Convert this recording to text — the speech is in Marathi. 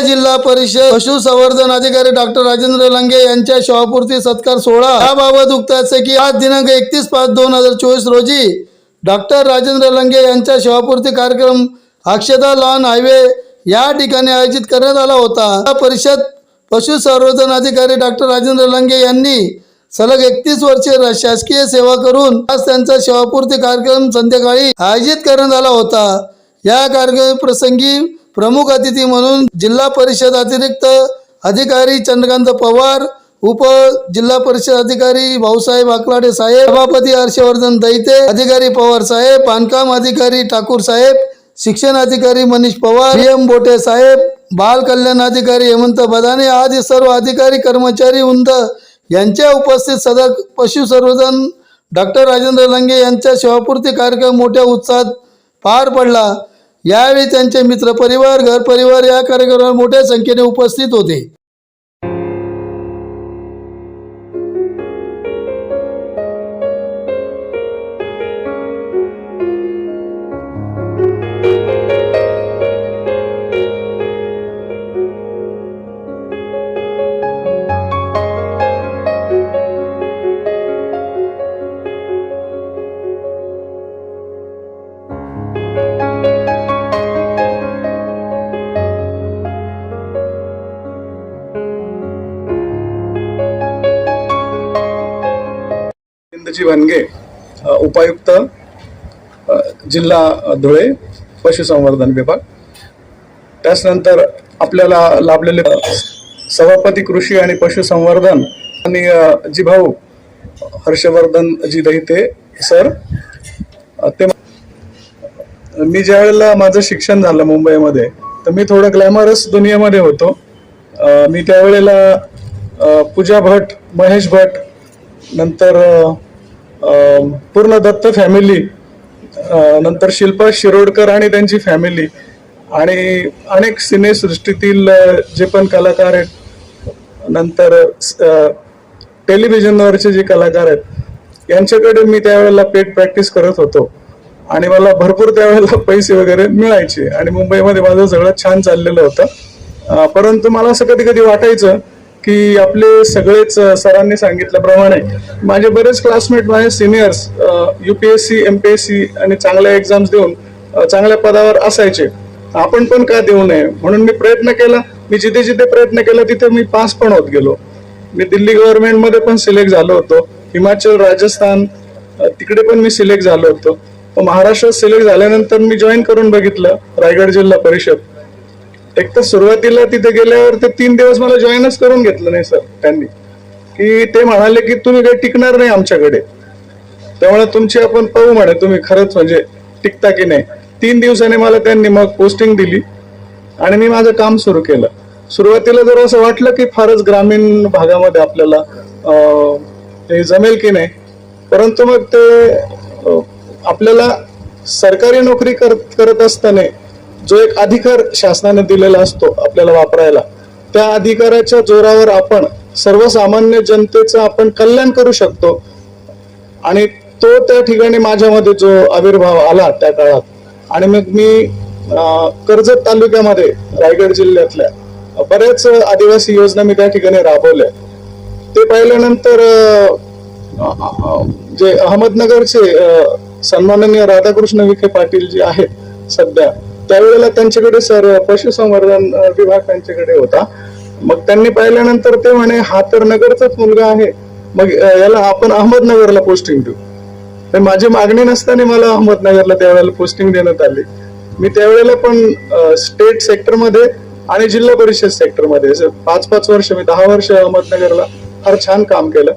जिल्हा परिषद पशुसंवर्धन अधिकारी डॉक्टर राजेंद्र लंगे यांच्या शवापूर्ती सत्कार सोहळा. याबाबत उक्ताचे की आज दिनांक एकतीस पाच दोन हजार चोवीस रोजी डॉक्टर राजेंद्र लंगे यांच्या शवापूर्ती कार्यक्रम अक्षता लॉन हायवे या ठिकाणी आयोजित करण्यात आला होता. या परिषद पशुसंवर्धन अधिकारी डॉक्टर राजेंद्र लंगे यांनी सलग एकतीस वर्षे शासकीय सेवा करून आज त्यांचा सेवापूर्ती कार्यक्रम संध्याकाळी आयोजित करण्यात आला होता. या कार्यक्रम प्रसंगी प्रमुख अतिथी म्हणून जिल्हा परिषद अतिरिक्त अधिकारी चंद्रकांत पवार उप जिल्हा परिषद अधिकारी भाऊसाहेब आकलाडे साहेब सभापती हर्षवर्धन दैते अधिकारी पवार साहेब बांधकाम अधिकारी ठाकूर साहेब शिक्षण अधिकारी मनीष पवार एम बोटे साहेब बाल कल्याण अधिकारी हेमंत बदाने आदी सर्व अधिकारी कर्मचारी उंद यांच्या उपस्थित सदर पशुसंवर्धन डॉक्टर राजेंद्र लंगे यांच्या सेवापूर्ती कार्यक्रम मोठ्या उत्साहात पार पडला. यावेळी त्यांचे मित्र परिवार घर परिवार या कार्यक्रमात मोठ्या संख्येने उपस्थित होते. इंदजी वानगे उपायुक्त जिल्हा धुळे पशुसंवर्धन विभाग. त्याचनंतर आपल्याला लाभलेले सभापती कृषी आणि पशुसंवर्धन आणि जी भाऊ हर्षवर्धन जी दैते सर ते मी ज्या वेळेला माझं शिक्षण झालं मुंबईमध्ये तर मी थोडं ग्लॅमरस दुनियेमध्ये होतो. मी त्यावेळेला पूजा भट महेश भट नंतर पूर्ण दत्त फॅमिली नंतर शिल्पा शिरोडकर आणि त्यांची फॅमिली आणि अनेक सिनेसृष्टीतील जे पण कलाकार आहेत. नंतर टेलिव्हिजनवरचे जे कलाकार आहेत यांच्याकडे मी त्यावेळेला पेट प्रॅक्टिस करत होतो. आणि मला भरपूर त्यावेळेला पैसे वगैरे मिळायचे आणि मुंबईमध्ये माझं सगळं छान चाललेलं होतं. परंतु मला असं कधी कधी वाटायचं की आपले सगळेच सरांनी सांगितल्याप्रमाणे माझे बरेच क्लासमेट माझे सिनियर्स एस सी आणि चांगल्या एक्झाम्स देऊन चांगल्या पदावर असायचे. आपण पण का देऊ नये? म्हणून मी प्रयत्न केला. मी जिथे जिथे प्रयत्न केला तिथे मी पास पण होत गेलो. मी दिल्ली गव्हर्नमेंटमध्ये पण सिलेक्ट झालो होतो. हिमाचल राजस्थान तिकडे पण मी सिलेक्ट झालो होतो. महाराष्ट्रात सिलेक्ट झाल्यानंतर मी जॉईन करून बघितलं रायगड जिल्हा परिषद. एक तर सुरुवातीला तिथे गेल्यावर ते तीन दिवस मला जॉईनच करून घेतलं नाही सर त्यांनी. की ते म्हणाले की तुम्ही काही टिकणार नाही आमच्याकडे. त्यामुळे तुमची आपण पाहू म्हणे तुम्ही खरंच म्हणजे टिकता की नाही. तीन दिवसाने मला त्यांनी मग पोस्टिंग दिली आणि मी माझं काम सुरू केलं. सुरुवातीला जर असं वाटलं की फारच ग्रामीण भागामध्ये आपल्याला हे जमेल की नाही परंतु मग ते आपल्याला सरकारी नोकरी करत करत असताना जो एक अधिकार शासनाने दिलेला असतो आपल्याला वापरायला त्या अधिकाराच्या जोरावर आपण सर्वसामान्य जनतेचं आपण कल्याण करू शकतो. आणि तो त्या ठिकाणी माझ्यामध्ये जो आविर्भाव आला त्या काळात आणि मग मी कर्जत तालुक्यामध्ये रायगड जिल्ह्यातल्या बऱ्याच आदिवासी योजना मी त्या ठिकाणी राबवल्या. ते पाहिल्यानंतर जे अहमदनगरचे सन्माननीय राधाकृष्ण विखे पाटील जे आहेत सध्या त्यावेळेला त्यांच्याकडे सर पशुसंवर्धन विभाग त्यांच्याकडे होता. मग त्यांनी पाहिल्यानंतर ते म्हणे हा तर नगरचाच मुलगा आहे. मग याला आपण अहमदनगरला पोस्टिंग देऊ. तर माझी मागणी नसताना मला अहमदनगरला त्यावेळेला पोस्टिंग देण्यात आली. मी त्यावेळेला पण स्टेट सेक्टरमध्ये आणि जिल्हा परिषद सेक्टरमध्ये पाच पाच वर्ष मी दहा वर्ष अहमदनगरला फार छान काम केलं.